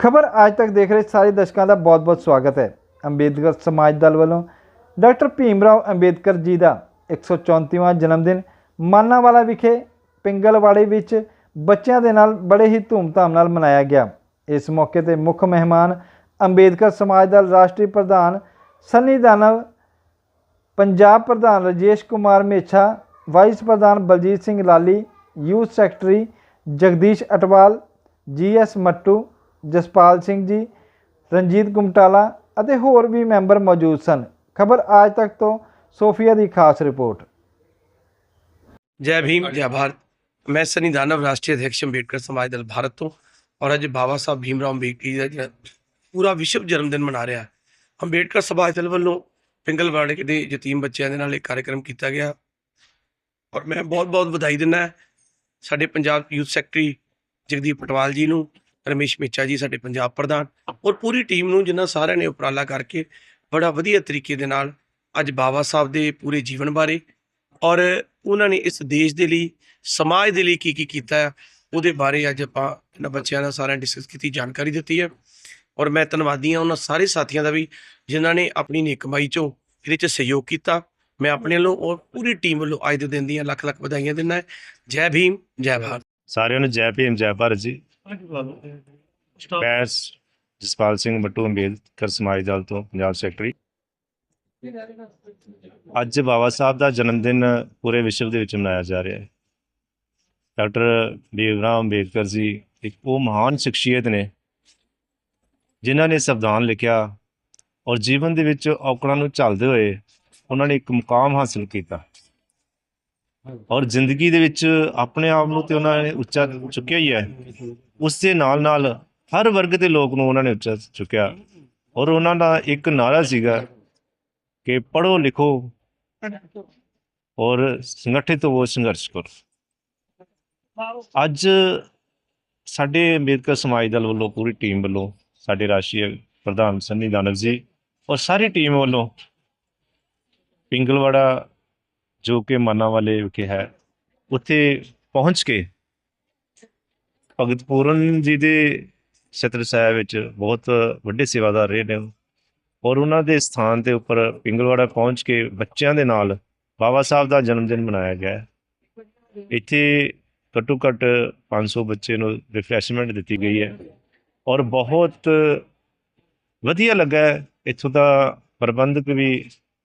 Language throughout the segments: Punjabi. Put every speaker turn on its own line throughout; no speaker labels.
ਖਬਰ ਅੱਜ ਤੱਕ ਦੇਖ ਰਹੇ ਸਾਰੇ ਦਰਸ਼ਕਾਂ ਦਾ ਬਹੁਤ-ਬਹੁਤ ਸਵਾਗਤ ਹੈ। ਅੰਬੇਦਕਰ ਸਮਾਜ ਦਲ ਵੱਲੋਂ ਡਾਕਟਰ ਭੀਮ ਰਾਓ ਅੰਬੇਦਕਰ ਜੀ ਦਾ 134ਵਾਂ ਜਨਮ ਦਿਨ ਮਾਨਾਵਾਲਾ ਵਿਖੇ ਪਿੰਗਲਵਾੜੇ ਵਿੱਚ ਬੱਚਿਆਂ ਦੇ ਨਾਲ ਬੜੇ ਹੀ ਧੂਮਧਾਮ ਨਾਲ ਮਨਾਇਆ ਗਿਆ। ਇਸ ਮੌਕੇ ਤੇ ਮੁੱਖ ਮਹਿਮਾਨ ਅੰਬੇਦਕਰ ਸਮਾਜ ਦਲ ਰਾਸ਼ਟਰੀ ਪ੍ਰਧਾਨ ਸੰਨੀ ਦਾਨਵ, ਪੰਜਾਬ ਪ੍ਰਧਾਨ ਰਜੇਸ਼ ਕੁਮਾਰ ਮੇਛਾ, ਵਾਈਸ ਪ੍ਰਧਾਨ Baljit Singh Lali, youth secretary Jagdish Atwal G S Mattu Jaspal Singh ji, Ranjit Gumtala ਅਤੇ ਹੋਰ ਵੀ ਮੈਂਬਰ ਮੌਜੂਦ ਸਨ। ਖਬਰ ਆਜ ਤੱਕ ਤੋਂ ਸੋਫੀਆ ਦੀ ਖਾਸ ਰਿਪੋਰਟ।
ਜੈ ਭੀਮ, ਜੈ ਭਾਰਤ। ਮੈਂ ਸਨੀ ਦਾਨਵ, ਰਾਸ਼ਟਰੀ ਅਧਿਕਸ਼ ਅੰਬੇਡਕਰ ਸਮਾਜ ਦਲ ਭਾਰਤ ਤੋਂ ਔਰ ਅੱਜ ਬਾਬਾ ਸਾਹਿਬ ਭੀਮਰਾਓ ਅੰਬੇਡਕਰ ਜੀ ਦਾ ਪੂਰਾ ਵਿਸ਼ਵ ਜਨਮ ਦਿਨ ਮਨਾ ਰਿਹਾ। ਅੰਬੇਡਕਰ ਸਮਾਜ ਦਲ ਵੱਲੋਂ ਪਿੰਗਲਵਾੜੇ ਦੇ ਯਤੀਮ ਬੱਚਿਆਂ ਦੇ ਨਾਲ ਇੱਕ ਕਾਰਜਕ੍ਰਮ ਕੀਤਾ ਗਿਆ। ਔਰ ਮੈਂ ਬਹੁਤ-ਬਹੁਤ ਵਧਾਈ ਦਿੰਦਾ ਸਾਡੇ ਪੰਜਾਬ ਯੂਥ ਸੈਕਟਰੀ ਜਗਦੀਪ ਪਟਵਾਲ ਜੀ ਨੂੰ ਰਮੇਸ਼ ਮੇਚਾ ਜੀ ਸਾਡੇ ਪੰਜਾਬ ਪ੍ਰਧਾਨ ਔਰ ਪੂਰੀ ਟੀਮ ਨੂੰ ਜਿਨ੍ਹਾਂ ਸਾਰਿਆਂ ਨੇ ਉਪਰਾਲਾ ਕਰਕੇ ਬੜਾ ਵਧੀਆ ਤਰੀਕੇ ਦੇ ਨਾਲ ਅੱਜ ਬਾਬਾ ਸਾਹਿਬ ਦੇ ਪੂਰੇ ਜੀਵਨ ਬਾਰੇ ਔਰ ਉਹਨਾਂ ਨੇ ਇਸ ਦੇਸ਼ ਦੇ ਲਈ, ਸਮਾਜ ਦੇ ਲਈ ਕੀ ਕੀ ਕੀਤਾ ਹੈ, ਉਹਦੇ ਬਾਰੇ ਅੱਜ ਆਪਾਂ ਇਹਨਾਂ ਬੱਚਿਆਂ ਨਾਲ ਸਾਰਿਆਂ ਡਿਸਕਸ ਕੀਤੀ, ਜਾਣਕਾਰੀ ਦਿੱਤੀ ਹੈ। ਔਰ ਮੈਂ ਧੰਨਵਾਦੀ ਹਾਂ ਉਹਨਾਂ ਸਾਰੇ ਸਾਥੀਆਂ ਦਾ ਵੀ ਜਿਨ੍ਹਾਂ ਨੇ ਆਪਣੀ ਨਿਕਮਾਈ ਚੋਂ ਇਹਦੇ 'ਚ ਸਹਿਯੋਗ ਕੀਤਾ। ਮੈਂ ਆਪਣੇ ਵੱਲੋਂ ਔਰ ਪੂਰੀ ਟੀਮ ਵੱਲੋਂ ਅੱਜ ਦੇ ਦਿਨ ਦੀਆਂ ਲੱਖ ਲੱਖ ਵਧਾਈਆਂ ਦਿੰਦਾ ਜੈ ਭੀਮ, ਜੈ ਭਾਰਤ।
ਸਾਰਿਆਂ ਨੂੰ ਜੈ ਭੀਮ, ਜੈ ਭਾਰਤ ਜੀ। ਮੈਂ ਸ- ਜਸਪਾਲ ਸਿੰਘ ਮੱਟੂ ਅੰਬੇਦਕਰ ਸਮਾਜ ਦਲ ਤੋਂ, ਪੰਜਾਬ ਸੈਕਟਰੀ। ਅੱਜ ਬਾਬਾ ਸਾਹਿਬ ਦਾ ਜਨਮ ਦਿਨ ਪੂਰੇ ਵਿਸ਼ਵ ਦੇ ਵਿੱਚ ਮਨਾਇਆ ਜਾ ਰਿਹਾ ਹੈ। ਡਾਕਟਰ ਭੀਮਰਾਓ ਅੰਬੇਦਕਰ ਜੀ ਇੱਕ ਉਹ ਮਹਾਨ ਸ਼ਖਸੀਅਤ ਨੇ, ਜਿਨ੍ਹਾਂ ਨੇ ਸੰਵਿਧਾਨ ਲਿਖਿਆ ਔਰ ਜੀਵਨ ਦੇ ਵਿੱਚ ਔਕੜਾਂ ਨੂੰ ਝੱਲਦੇ ਹੋਏ ਉਹਨਾਂ ਨੇ ਇੱਕ ਮੁਕਾਮ ਹਾਸਲ ਕੀਤਾ। ਔਰ ਜ਼ਿੰਦਗੀ ਦੇ ਵਿੱਚ ਆਪਣੇ ਆਪ ਨੂੰ ਤੇ ਉਹਨਾਂ ਨੇ ਉੱਚਾ ਚੁੱਕਿਆ ਹੀ ਹੈ। ਉਸ ਦੇ ਨਾਲ ਨਾਲ ਹਰ ਵਰਗ ਦੇ ਲੋਕ ਨੂੰ ਉਹਨਾਂ ਨੇ ਉੱਚਾ ਚੁੱਕਿਆ। ਔਰ ਉਹਨਾਂ ਦਾ ਇੱਕ ਨਾਰਾ ਸੀਗਾ ਕਿ ਪੜੋ ਲਿਖੋ ਔਰ ਸੰਗਠਿਤ ਹੋ, ਸੰਘਰਸ਼ ਕਰੋ। ਅੱਜ ਸਾਡੇ ਅੰਬੇਦਕਰ ਸਮਾਜ ਦਲ ਵੱਲੋਂ, ਪੂਰੀ ਟੀਮ ਵੱਲੋਂ, ਸਾਡੇ ਰਾਸ਼ਟਰੀ ਪ੍ਰਧਾਨ ਸੰਨੀ ਦਾਨਵ ਜੀ ਔਰ ਸਾਰੀ ਟੀਮ ਵੱਲੋਂ ਪਿੰਗਲਵਾੜਾ ਜੋ ਕਿ ਮਾਨਾ ਵਾਲੇ ਵਿਖੇ ਹੈ। ਉੱਥੇ ਪਹੁੰਚ ਕੇ ਭਗਤ ਪੂਰਨ ਜੀ ਦੇ ਛਤਰ ਸਾਹਿਬ ਵਿੱਚ ਬਹੁਤ ਵੱਡੇ ਸੇਵਾਦਾਰ ਰਹੇ ਨੇ। ਔਰ ਉਹਨਾਂ ਦੇ ਸਥਾਨ ਦੇ ਉੱਪਰ ਪਿੰਗਲਵਾੜਾ ਪਹੁੰਚ ਕੇ ਬੱਚਿਆਂ ਦੇ ਨਾਲ ਬਾਬਾ ਸਾਹਿਬ ਦਾ ਜਨਮ ਦਿਨ ਮਨਾਇਆ ਗਿਆ ਇੱਥੇ ਘੱਟੋ ਘੱਟ 500 ਬੱਚੇ ਨੂੰ ਰਿਫਰੈਸ਼ਮੈਂਟ ਦਿੱਤੀ ਗਈ ਹੈ। ਔਰ ਬਹੁਤ ਵਧੀਆ ਲੱਗਾ ਇੱਥੋਂ ਦਾ ਪ੍ਰਬੰਧਕ ਵੀ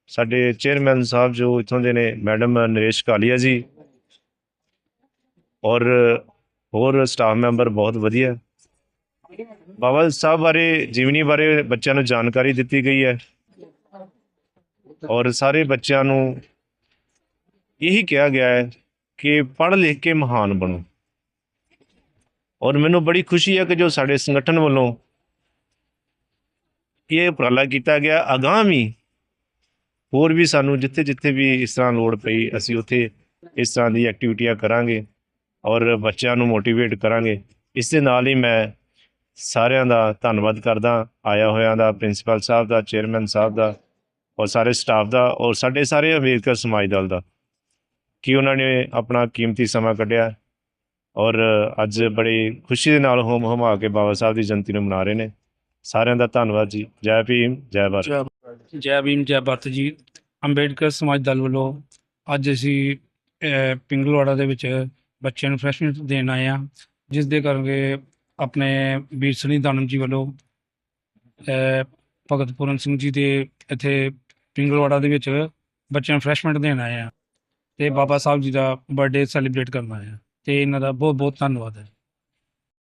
ਸਾਡੇ ਚੇਅਰਮੈਨ ਸਾਹਿਬ ਜੋ ਇੱਥੋਂ ਦੇ ਨੇ ਮੈਡਮ ਨਰੇਸ਼ ਕਾਲੀਆ ਜੀ ਔਰ ਹੋਰ ਸਟਾਫ ਮੈਂਬਰ ਬਹੁਤ ਵਧੀਆ। ਬਾਬਾ ਸਾਹਿਬ ਬਾਰੇ, ਜੀਵਨੀ ਬਾਰੇ ਬੱਚਿਆਂ ਨੂੰ ਜਾਣਕਾਰੀ ਦਿੱਤੀ ਗਈ ਹੈ। ਔਰ ਸਾਰੇ ਬੱਚਿਆਂ ਨੂੰ ਇਹੀ ਕਿਹਾ ਗਿਆ ਹੈ ਕਿ ਪੜ੍ਹ ਲਿਖ ਕੇ ਮਹਾਨ ਬਣੋ। ਔਰ ਮੈਨੂੰ ਬੜੀ ਖੁਸ਼ੀ ਹੈ ਕਿ ਜੋ ਸਾਡੇ ਸੰਗਠਨ ਵੱਲੋਂ ਇਹ ਉਪਰਾਲਾ ਕੀਤਾ ਗਿਆ ਅਗਾਮੀ ਹੋਰ ਵੀ ਸਾਨੂੰ ਜਿੱਥੇ ਜਿੱਥੇ ਵੀ ਇਸ ਤਰ੍ਹਾਂ ਲੋੜ ਪਈ, ਅਸੀਂ ਉੱਥੇ ਇਸ ਤਰ੍ਹਾਂ ਦੀ ਐਕਟੀਵਿਟੀਆਂ ਕਰਾਂਗੇ ਔਰ ਬੱਚਿਆਂ ਨੂੰ ਮੋਟੀਵੇਟ ਕਰਾਂਗੇ। ਇਸ ਦੇ ਨਾਲ ਹੀ ਮੈਂ ਸਾਰਿਆਂ ਦਾ ਧੰਨਵਾਦ ਕਰਦਾ, ਆਇਆ ਹੋਇਆਂ ਦਾ ਪ੍ਰਿੰਸੀਪਲ ਸਾਹਿਬ ਦਾ ਚੇਅਰਮੈਨ ਸਾਹਿਬ ਦਾ ਔਰ ਸਾਰੇ ਸਟਾਫ ਦਾ ਔਰ ਸਾਡੇ ਸਾਰੇ ਅੰਬੇਦਕਰ ਸਮਾਜ ਦਲ ਦਾ ਕਿ ਉਹਨਾਂ ਨੇ ਆਪਣਾ ਕੀਮਤੀ ਸਮਾਂ ਕੱਢਿਆ ਔਰ ਅੱਜ ਬੜੀ ਖੁਸ਼ੀ ਦੇ ਨਾਲ ਹੋਮ ਹਮਾ ਕੇ ਬਾਬਾ ਸਾਹਿਬ ਦੀ ਜਯੰਤੀ ਨੂੰ ਮਨਾ ਰਹੇ ਨੇ। ਸਾਰਿਆਂ ਦਾ ਧੰਨਵਾਦ ਜੀ। ਜੈ ਭੀਮ, ਜੈ ਭਾਰਤ।
ਜੈ
ਭੀਮ ਜੈ ਭਾਰਤ ਜੀ ਅੰਬੇਡਕਰ ਸਮਾਜ ਦਲ ਵੱਲੋਂ ਅੱਜ ਅਸੀਂ ਪਿੰਗਲਵਾੜਾ ਦੇ ਵਿੱਚ ਬੱਚਿਆਂ ਨੂੰ ਫਰੈਸ਼ਮੈਂਟ ਦੇਣ ਆਏ ਆ ਜਿਸ ਦੇ ਕਰਕੇ ਆਪਣੇ ਵੀਰ ਸਨੀ ਦਾਨਮ ਜੀ ਵੱਲੋਂ ਭਗਤ ਪੂਰਨ ਸਿੰਘ ਜੀ ਦੇ ਇੱਥੇ ਪਿੰਗਲਵਾੜਾ ਦੇ ਵਿੱਚ ਬੱਚਿਆਂ ਨੂੰ ਫਰੈਸ਼ਮੈਂਟ ਦੇਣ ਆਏ ਆ ਤੇ ਬਾਬਾ ਸਾਹਿਬ ਜੀ ਦਾ ਬਰਥਡੇ ਸੈਲੀਬ੍ਰੇਟ ਕਰਨ ਆਏ ਆ ਤੇ ਇਹਨਾਂ ਦਾ ਬਹੁਤ ਬਹੁਤ ਧੰਨਵਾਦ ਹੈ।